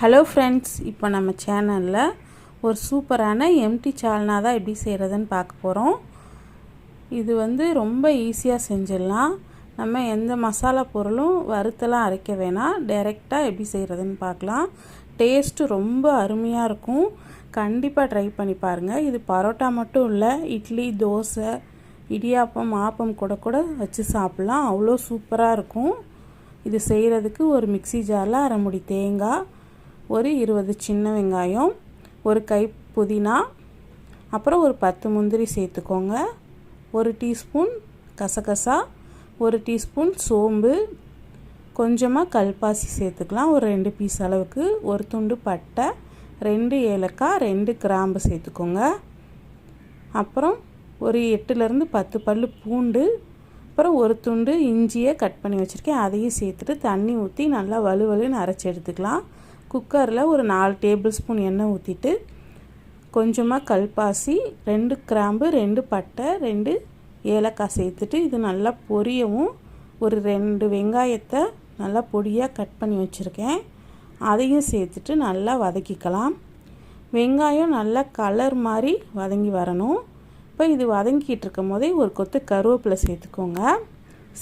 Hello friends இப்போ நம்ம சேனலில் ஒரு சூப்பரான எம்டி சால்னா தான் எப்படி செய்கிறதுன்னு பார்க்க போகிறோம் இது வந்து ரொம்ப ஈஸியாக செஞ்சிடலாம். நம்ம எந்த மசாலா பொருளும் வறுத்தெல்லாம் அரைக்க வேணாம். டைரெக்டாக எப்படி செய்கிறதுன்னு பார்க்கலாம். டேஸ்ட்டு ரொம்ப அருமையாக இருக்கும். கண்டிப்பாக ட்ரை பண்ணி பாருங்கள் இது பரோட்டா மட்டும் இல்லை இட்லி தோசை இடியாப்பம் ஆப்பம் கூட கூட வச்சு சாப்பிட்லாம். அவ்வளோ சூப்பராக இருக்கும். இது செய்கிறதுக்கு ஒரு மிக்சி ஜாரில் அரை முடி தேங்காய் ஒரு இருபது சின்ன வெங்காயம் ஒரு கை புதினா அப்புறம் ஒரு பத்து முந்திரி சேர்த்துக்கோங்க. ஒரு டீஸ்பூன் கசகசா ஒரு டீஸ்பூன் சோம்பு. கொஞ்சமாக கல்பாசி சேர்த்துக்கலாம். ஒரு ரெண்டு பீஸ் அளவுக்கு. ஒரு துண்டு பட்டை ரெண்டு ஏலக்காய் ரெண்டு கிராம்பு சேர்த்துக்கோங்க. அப்புறம் ஒரு எட்டுலேருந்து பத்து பல் பூண்டு அப்புறம் ஒரு துண்டு இஞ்சியை கட் பண்ணி வச்சுருக்கேன். அதையும் சேர்த்துட்டு தண்ணி ஊற்றி நல்லா வலுவலுன்னு அரைச்சி எடுத்துக்கலாம். குக்கரில் ஒரு நாலு டேபிள் ஸ்பூன் எண்ணெய் ஊற்றிட்டு கொஞ்சமாக கல்பாசி ரெண்டு கிராம்பு ரெண்டு பட்டை ரெண்டு ஏலக்காய் சேர்த்துட்டு இது நல்லா பொரியவும். ஒரு ரெண்டு வெங்காயத்தை நல்லா பொடியாக கட் பண்ணி வச்சுருக்கேன். அதையும் சேர்த்துட்டு நல்லா வதக்கிக்கலாம். வெங்காயம் நல்லா கலர் மாதிரி வதங்கி வரணும். இப்போ இது வதங்கிட்டு இருக்கும் போதே ஒரு கொத்து கருவேப்பிலை சேர்த்துக்கோங்க.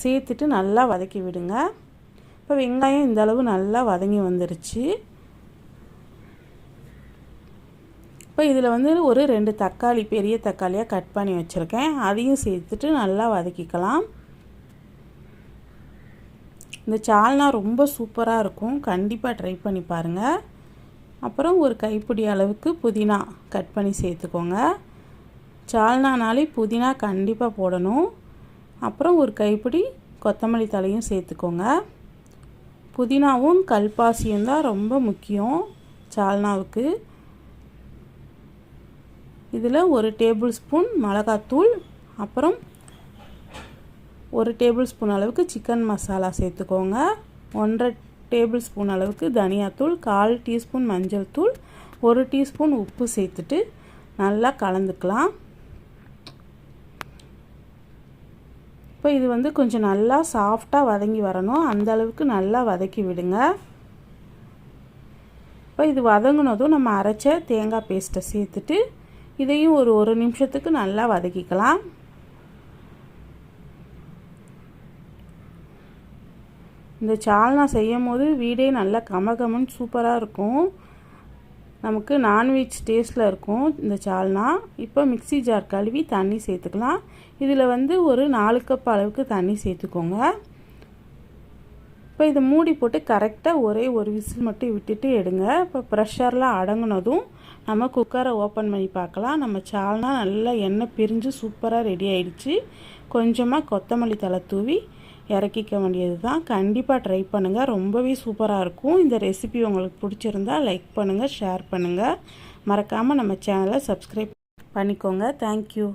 சேர்த்துட்டு நல்லா வதக்கி விடுங்க. இப்போ வெங்காயம் இந்தளவு நல்லா வதங்கி வந்துருச்சு. இப்போ இதில் வந்து ஒரு ரெண்டு தக்காளி பெரிய தக்காளியாக கட் பண்ணி வச்சுருக்கேன். அதையும் சேர்த்துட்டு நல்லா வதக்கிக்கலாம். இந்த சால்னா ரொம்ப சூப்பராக இருக்கும். கண்டிப்பாக ட்ரை பண்ணி பாருங்கள் அப்புறம் ஒரு கைப்பிடி அளவுக்கு புதினா கட் பண்ணி சேர்த்துக்கோங்க. சால்னானாலே புதினா கண்டிப்பாக போடணும். அப்புறம் ஒரு கைப்பிடி கொத்தமல்லி தலையும் சேர்த்துக்கோங்க. புதினாவும் கல்பாசியும் தான் ரொம்ப முக்கியம் சால்னாவுக்கு. இதில் ஒரு டேபிள் ஸ்பூன் மிளகாத்தூள் அப்புறம் ஒரு டேபிள் ஸ்பூன் அளவுக்கு சிக்கன் மசாலா சேர்த்துக்கோங்க. ஒன்றரை டேபிள் ஸ்பூன் அளவுக்கு தனியாத்தூள் கால் டீஸ்பூன் மஞ்சள் தூள் ஒரு டீஸ்பூன் உப்பு சேர்த்துட்டு நல்லா கலந்துக்கலாம். இப்போ இது வந்து கொஞ்சம் நல்லா சாஃப்டாக வதங்கி வரணும். அந்த அளவுக்கு நல்லா வதக்கி விடுங்க. இப்போ இது வதங்கினதும் நம்ம அரைச்ச தேங்காய் பேஸ்ட்டை சேர்த்துட்டு இதையும் ஒரு ஒரு நிமிஷத்துக்கு நல்லா வதக்கிக்கலாம். இந்த சால்னா செய்யும் போது வீடே நல்லா கமகமன்னு சூப்பராக இருக்கும். நமக்கு நான்வெஜ் டேஸ்ட்டில் இருக்கும் இந்த சால்னா. இப்போ மிக்சி ஜார் கழுவி தண்ணி சேர்த்துக்கலாம். இதில் வந்து ஒரு நாலு கப் அளவுக்கு தண்ணி சேர்த்துக்கோங்க. இப்போ இதை மூடி போட்டு கரெக்டாக ஒரே ஒரு விசில் மட்டும் விட்டுட்டு எடுங்க. இப்போ ப்ரெஷர்லாம் அடங்கினதும் நம்ம குக்கரை ஓப்பன் பண்ணி பார்க்கலாம். நம்ம சால்னா நல்லா எண்ணெய் பிரிஞ்சு சூப்பராக ரெடி ஆயிடுச்சு. கொஞ்சமாக கொத்தமல்லி தலை தூவி இறக்கிக்க வேண்டியது தான் கண்டிப்பாக ட்ரை பண்ணுங்கள் ரொம்பவே சூப்பராக இருக்கும். இந்த ரெசிபி உங்களுக்கு பிடிச்சிருந்தா லைக் பண்ணுங்கள் ஷேர் பண்ணுங்கள் மறக்காமல் நம்ம சேனலை சப்ஸ்கிரைப் பண்ணிக்கோங்க. தேங்க்யூ